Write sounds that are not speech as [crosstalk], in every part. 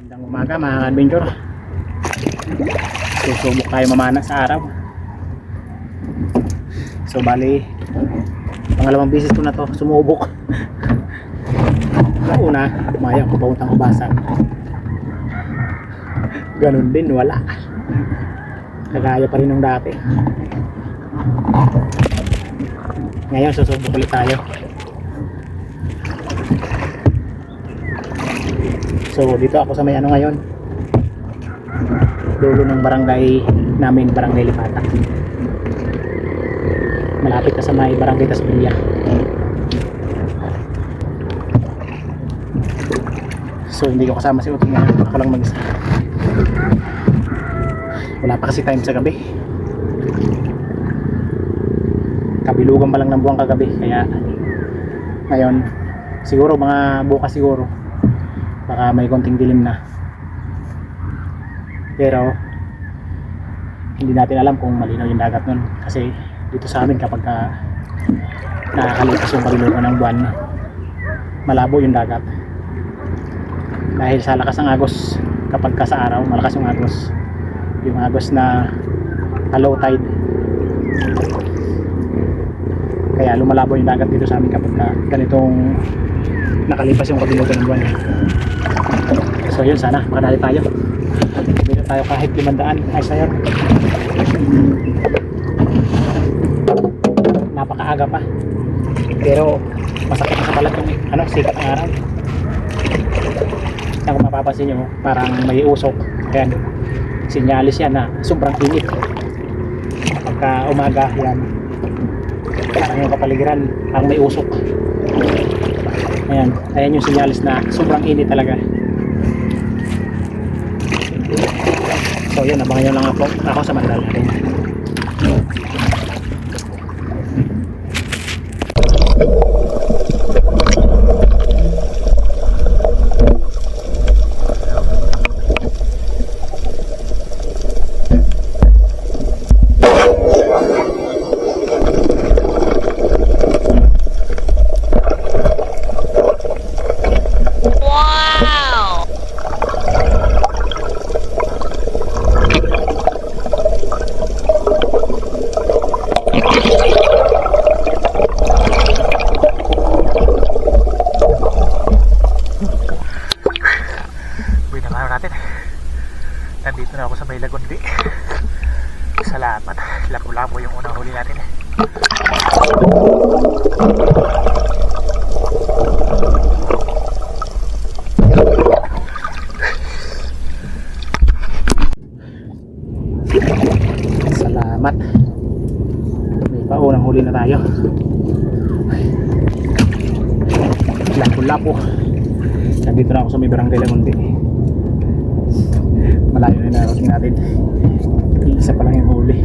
Magandang umaga mga adventure. Susubok tayo mamana sa araw. So bali, pangalawang bisis ko na to sumubok. [laughs] Una, maya ko pauntang kubasan. Ganun din, wala. Kagaya pa rin nung dati. Ngayon, susubok ulit tayo. So dito ako sa may ano ngayon. Dulo ng barangay namin, barangay Lipata. Malapit ka sa may barangay Tasbilia. So hindi ko kasama si ngayon. Ako lang mag-isa. Wala pa kasi time sa gabi. Kabilugan pa lang ng buwan kagabi. Kaya ngayon, siguro mga bukas siguro baka may konting dilim na. Pero hindi natin alam kung malinaw yung dagat nun. Kasi dito sa amin kapag ka nakakalipas yung kabilugan ng buwan malabo yung dagat. Dahil sa lakas ng agos kapag ka sa araw malakas yung agos. Yung agos na low tide. Kaya lumalabo yung dagat dito sa amin kapag ka ganitong nakalipas yung kabilugan ng buwan So yun sana, makadali tayo. Bili tayo kahit 500. Ayos na yun. Napakaaga pa. Pero masakit na sa balat yung ano, sikat ng araw. Yan kung mapapansin nyo, parang may usok. Ayan, sinyalis yan na sobrang init. Pagka umaga, yan. Parang yung kapaligiran, parang may usok. Ayan, ayan yung sinyalis na sobrang init talaga. So yun, abangan nyo lang ako, ako sa mandal natin. Wow! Uwi na tayo natin. Nandito na ako sa may Lagundi. Salamat. Lapu-lapu yung unang huli natin. Salamat. May paunang huli na tayo. Lapu-lapu. Nandito na ako sa may barangay Lagundi. Malayo na narating natin. Isa pa lang yung huli.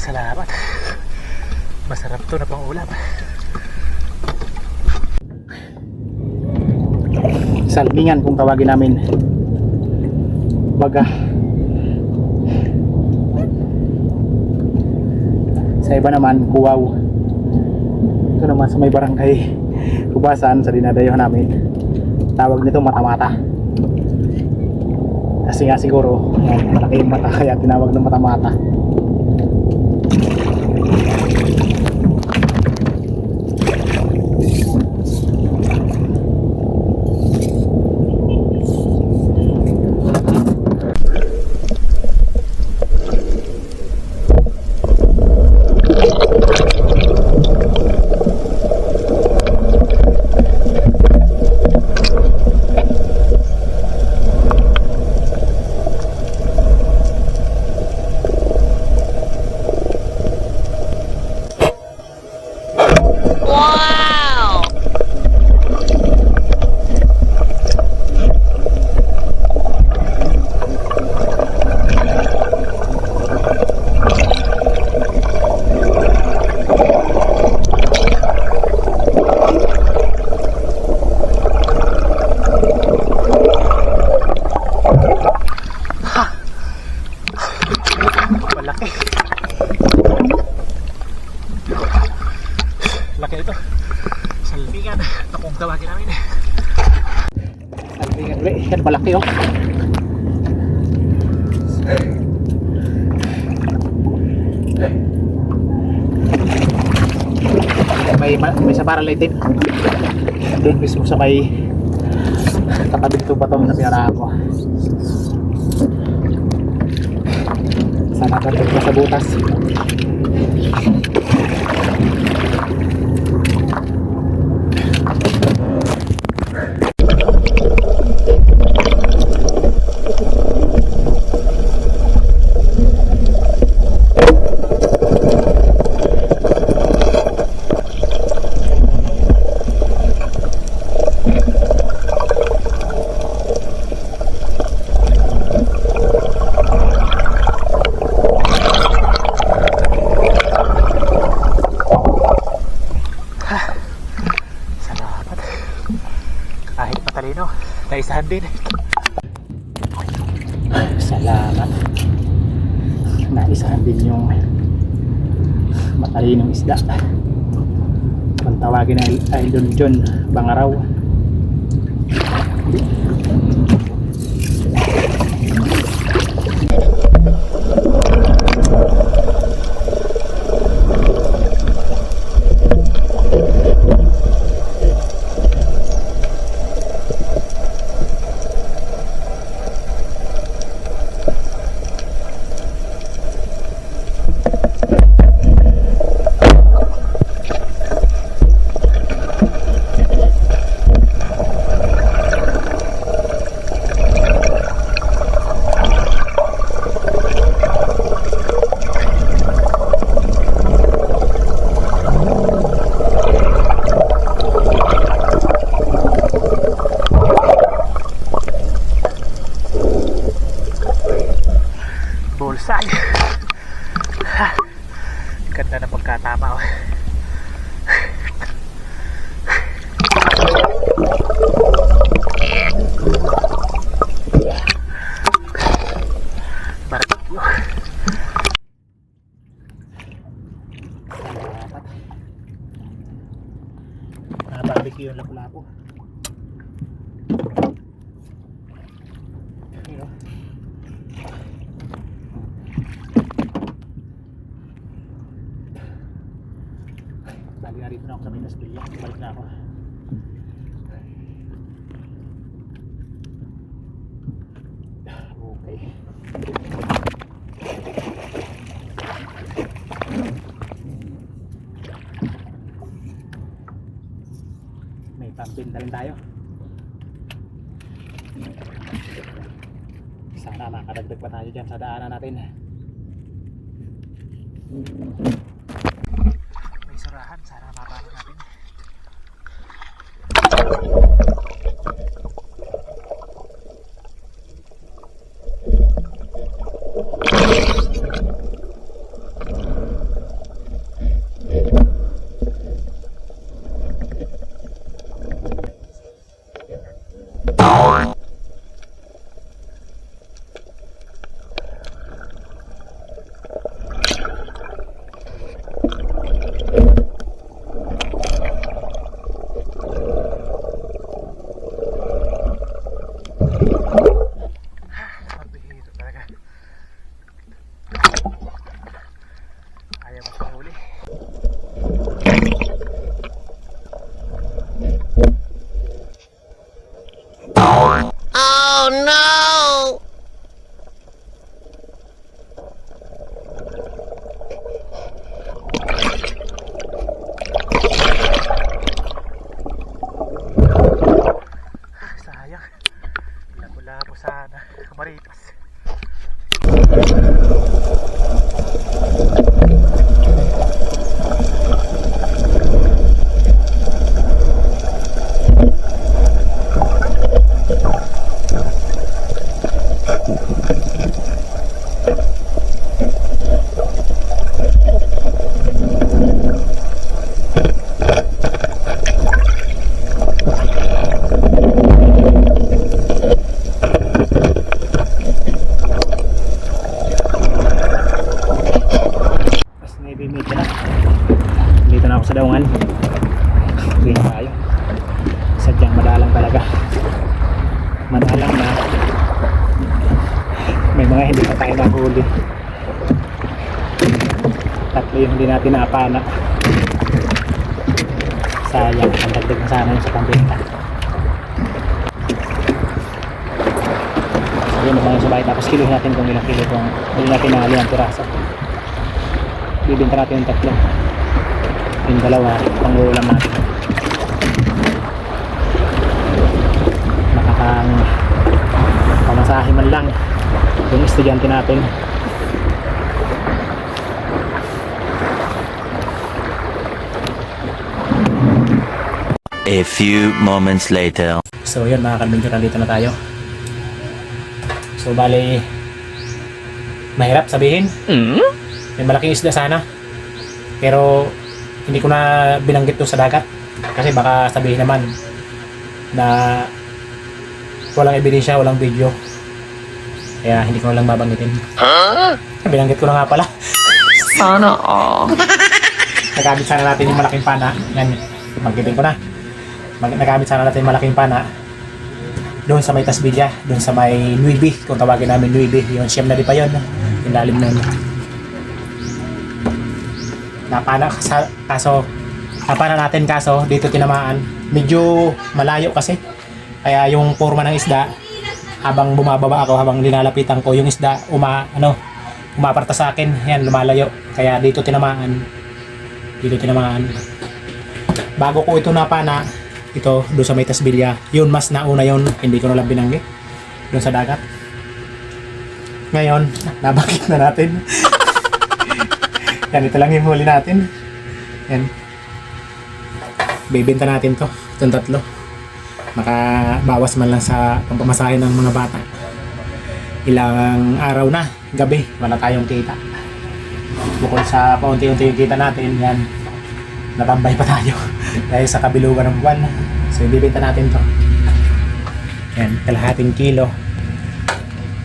Salamat. Masarap to na pang ulam. Salmingan kung tawagin namin. Baga. Sa iba naman, kuwaw. Ito naman sa may barangay Kubasan sa dinadayo namin. Tawag nito mata-mata. Kasi nga siguro, malaki yung mata kaya tinawag ng mata-mata. Malaki oh. May, may sa parang itim. Doon mismo sa may tatabing tuba to na pinarahan ko. Sana pa sa butas. Salamat. Kahit matalino, naisahan din. Salamat. Naisahan din yung matalinong isda. Kung tawagin ay Idol John Bangaraw. Bullseye. Ha. Ganda na pagkatama. oh. Barbecue. Salamat. Ah, barbecue yung lapu-lapu. Yun, oh. Bali na rito na ako sa Minas Villa. Balik na ako. Okay. Pambinda rin tayo. Sana makadagdag pa tayo dyan sa daanan natin. May naapana. Sayang, ang dagdag na sana sa pambenta. Yun naman yung sabay. Tapos kilohin natin kung ilang kilo kung hindi natin nakali ang piraso. Bibenta natin yung tatlo. Yung dalawa, pang-uulam natin. Nakakang pamasahe man lang yung estudyante natin. A few moments later. So yun mga kabinyo, nandito na tayo. So bali, mahirap sabihin. May malaking isda sana. Pero hindi ko na binanggit to sa dagat. Kasi baka sabihin naman na walang ebidensya, walang video. Kaya hindi ko na lang babanggitin. Binanggit ko na nga pala. Sana all. Nagamit sana natin yung malaking pana. Yan, banggitin ko na. Mag nagamit sana natin malaking pana. Doon sa may Tasbilya, doon sa may Nuibi, kung tawagin namin Nuibi, yung siyam na di pa yun, yung lalim nun. Napana, kasa- kaso, napana natin kaso, dito tinamaan. Medyo malayo kasi. Kaya yung forma ng isda, habang bumababa ako, habang linalapitan ko, yung isda, uma, ano, umaparta sa akin, yan, lumalayo. Kaya dito tinamaan. Dito tinamaan. Bago ko ito napana, ito, doon sa may Tasbilya, yun, mas nauna yun, hindi ko na lang binanggit. Doon sa dagat. Ngayon, nabakit na natin. [laughs] yan, ito lang yung huli natin. Yan. Bibenta natin to, itong tatlo. Makabawas man lang sa pampamasahe ng mga bata. Ilang araw na, gabi, wala tayong kita. Bukod sa paunti-unti yung kita natin, yan, natambay pa tayo [laughs] dahil sa kabilugan ng buwan. So, ibibenta natin to. Yan, kalahating kilo.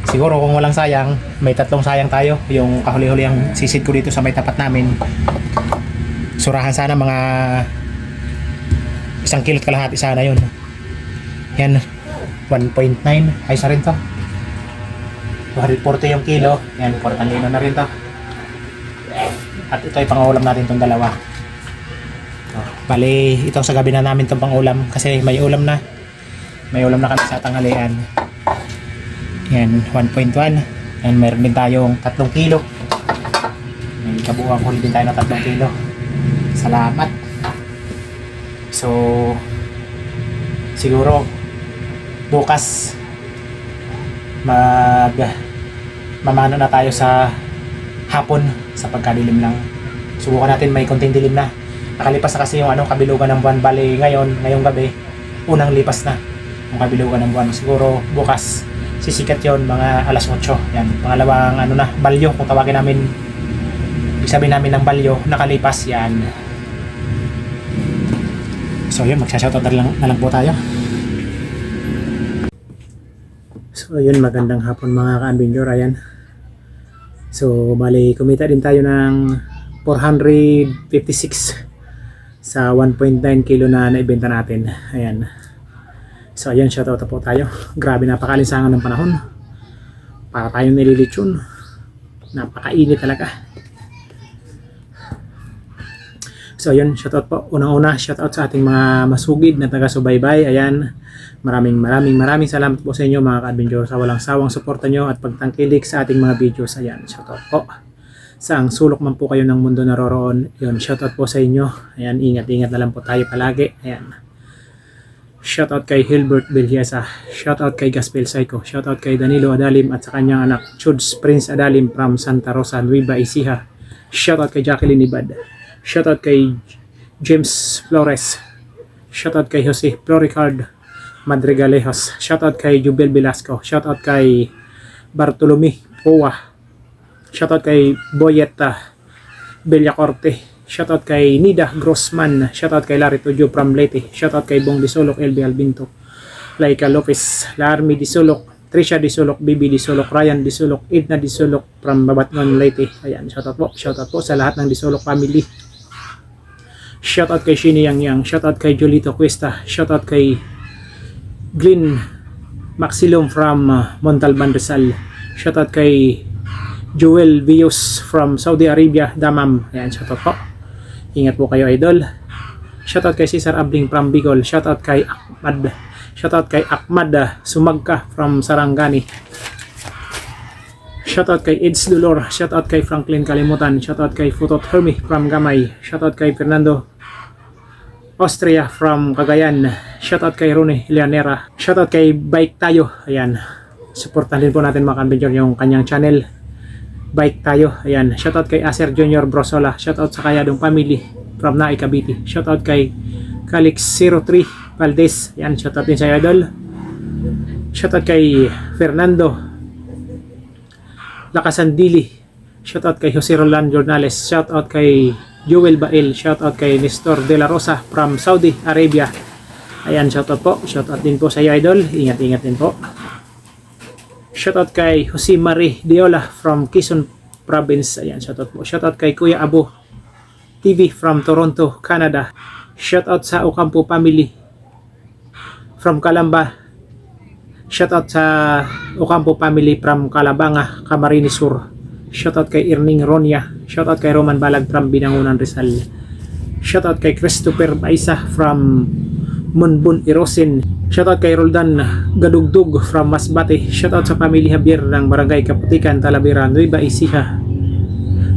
Siguro kung walang sayang, may tatlong sayang tayo. Yung kahuli-huli ang sisid ko dito sa may tapat namin. Surahan sana mga isang kilo at kalahati sana yun. Yan, 1.9. Ay, sa rin to. 240 yung kilo. Yan, 4 kilo na rin to. At ito ay pangulam natin itong dalawa. Bali, ito sa gabi na namin itong pangulam kasi may ulam na. May ulam na kami sa tanghalian. Yan, 1.1. And meron din tayong 3 kilo. May kabuuan huli din tayo ng 3 kilo. Salamat. So, siguro, bukas, mag, mamano na tayo sa hapon sa pagkadilim lang. Subukan natin may konting dilim na. Nakalipas na kasi yung ano, kabilugan ng buwan. Bali, ngayon, ngayong gabi, unang lipas na yung kabilugan ng buwan. Siguro bukas, sisikat yon mga alas 8. Yan, pangalawang ano na, balyo, kung tawagin namin, ibig namin ng balyo, nakalipas yan. So yun, magsashoutout na lang, na lang po tayo. So yun, magandang hapon mga ka-ambinyor, ayan. So, bali, kumita din tayo ng 456 sa 1.9 kilo na naibenta natin. Ayan. So, ayan, shoutout po tayo. Grabe, napakalinsangan ng panahon. Para tayong nililitsyon. Napakainit talaga. So, ayun, shoutout po. Unang-una, shoutout sa ating mga masugid na taga-subaybay. Ayan, maraming maraming maraming salamat po sa inyo mga ka-adventure sa walang sawang suporta nyo at pagtangkilik sa ating mga videos. Ayan, shoutout po. Saang sulok man po kayo ng mundo naroroon, yun, shoutout po sa inyo. Ayan, ingat-ingat na lang po tayo palagi. Ayan. Shoutout kay Hilbert Belhiasa. Shoutout kay Gaspel Psycho. Shoutout kay Danilo Adalim at sa kanyang anak, Chuds Prince Adalim from Santa Rosa, Nueva Ecija. Shoutout kay Jacqueline Ibad. Shoutout kay James Flores. Shoutout kay Jose Floricard Madrigalejos. Shoutout kay Jubel Velasco. Shoutout kay Bartolome Poa. Shoutout kay Boyeta Bellacorte. Shoutout kay Nida Grossman. Shoutout kay Larry Tujo from Leyte. Shoutout kay Bong Disolok, LB Albinto. Laika Lopez, Larmi Disolok, Trisha Disolok, Bibi Disolok, Ryan Disolok, Edna Disolok from Babatngon, Leyte. Ayan, shoutout po. Shoutout po sa lahat ng Disolok family. Shoutout kay Shini Yang Yang. Shoutout kay Jolito Cuesta. Shoutout kay Glenn Maxilum from uh, Montalban Rizal. Shoutout kay Joel Vios from Saudi Arabia, Damam. Ayan, shoutout po. Ingat po kayo, idol. Shoutout kay Cesar Abling from Bicol. Shoutout kay Ahmad. Shoutout kay Ahmad ah, Sumagka from Sarangani. Shoutout kay Eds Dolor. Shoutout kay Franklin Kalimutan. Shoutout kay Futot Hermi from Gamay. Shoutout kay Fernando Austria from Cagayan. Shoutout kay Rune Leonera. Shoutout kay Bike Tayo. Ayan. Supportan din po natin mga kanbidyor yung kanyang channel. Bike Tayo. Ayan. Shoutout kay Acer Junior Brosola. Shoutout sa Kayadong Family from Naay Cavite. Shoutout kay Calix03 Valdez. Ayan. Shoutout din sa idol. Shoutout kay Fernando Lakasandili. Shoutout kay Jose Roland Jornales. Shoutout kay Joel Bael. Shoutout kay Nestor De La Rosa from Saudi Arabia. Ayan, shoutout po. Shoutout din po sa idol. Ingat-ingat din po. Shoutout kay Jose Marie Diola from Quezon Province. Ayan, shoutout po. Shoutout kay Kuya Abu TV from Toronto, Canada. Shoutout sa Ocampo family from Calamba. Shoutout sa Ocampo family from Calabanga, Camarines Sur. Shoutout kay Irning Ronya. Shoutout kay Roman Balag from Binangunan Rizal. Shoutout kay Christopher Baisa from Munbun Irosin. Shoutout kay Roldan Gadugdug from Masbate. Shoutout sa Pamilya Javier ng Barangay Kaputikan, Talavera, Nueva Ecija.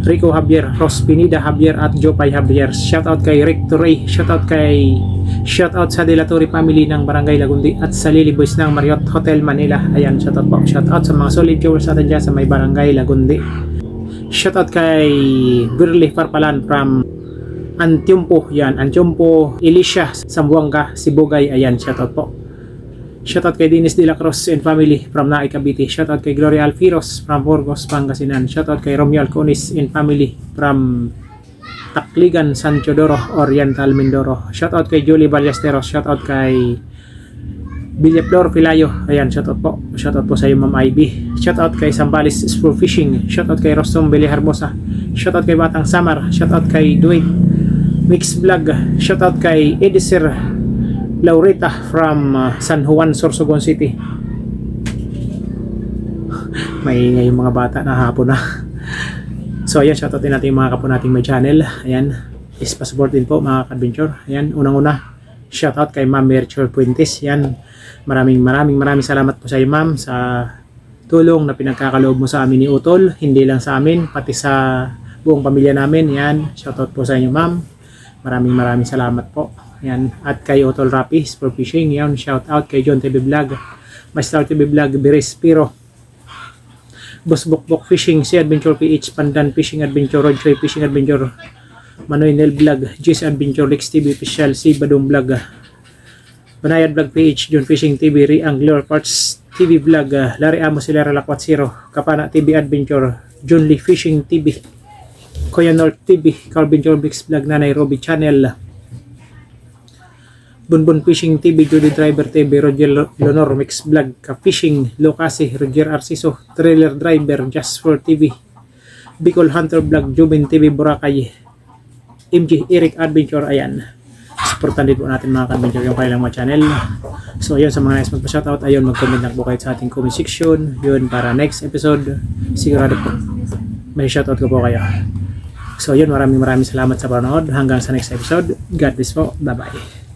Rico Javier, Ros Pinida Javier at Jopay Javier. Shoutout kay Rick Torrey. Shoutout kay Shoutout sa Delatori family ng Barangay Lagundi at sa Lily Boys ng Marriott Hotel Manila. Ayan, shoutout po. Shoutout sa mga solid viewers natin dyan sa may Barangay Lagundi. Shoutout kay Birli Parpalan from Antiumpo. Yan, Antiumpo, Elisha, Sambuanga, Sibugay. Ayan, shoutout po. Shoutout kay Dennis De La Cruz and family from Naay Cavite. Shoutout kay Gloria Alfiros from Burgos, Pangasinan. Shoutout kay Romeo Alconis and family from Takligan, San Teodoro, Oriental, Mindoro. Shoutout kay Julie Ballesteros. Shoutout kay Villaflor Pilayo. Ayan, shoutout po. Shoutout po sa iyo, Ma'am Ivy. Shoutout kay Sambalis Spur Fishing. Shoutout kay Rostom Beli Hermosa. Shoutout kay Batang Samar. Shoutout kay Dwayne Mix Vlog. Shoutout kay Edisir Laurita from uh, San Juan, Sorsogon City. [laughs] May yung mga bata na hapon na. [laughs] So ayan, shoutout din natin yung mga kapwa nating may channel. Ayan, is support din po mga adventure Ayan, unang-una, shoutout kay Ma'am Merchel Puentes. Ayan, maraming maraming maraming salamat po sa iyo ma'am sa tulong na pinagkakaloob mo sa amin ni Utol. Hindi lang sa amin, pati sa buong pamilya namin. Ayan, shoutout po sa inyo ma'am. Maraming maraming salamat po. Ayan, at kay Utol Rapi for fishing. Ayan, shoutout kay John TV Vlog. Master TV Vlog, Biris Piro. Boss Bokbok Fishing, si Adventure PH, Pandan Fishing Adventure, Rodjoy Fishing Adventure, Manoy Nel Vlog, Jis Adventure, Lex TV Official, si Badong Vlog, Banayad Vlog PH, John Fishing TV, Re-Angler Parts TV Vlog, Larry Amos, Silera Lakwat Zero, Kapana TV Adventure, John Lee Fishing TV, Kuya North TV, Calvin Bricks Vlog, Nanay Robbie Channel, Bunbun Fishing TV, Judy Driver TV, Roger Leonor Mix Vlog, Ka Fishing, Locasi, Roger Arciso, Trailer Driver, Just for TV, Bicol Hunter Vlog, Jubin TV, Boracay, MG, Eric Adventure, ayan. Supportan din po natin mga ka-adventure yung kanilang mga channel. So ayun, sa mga nais magpa-shoutout, ayun, mag-comment lang po kayo sa ating comment section. Yun, para next episode, sigurado po, may shoutout ko po kayo. So yun, maraming maraming salamat sa panonood. Hanggang sa next episode. God bless po. Bye-bye.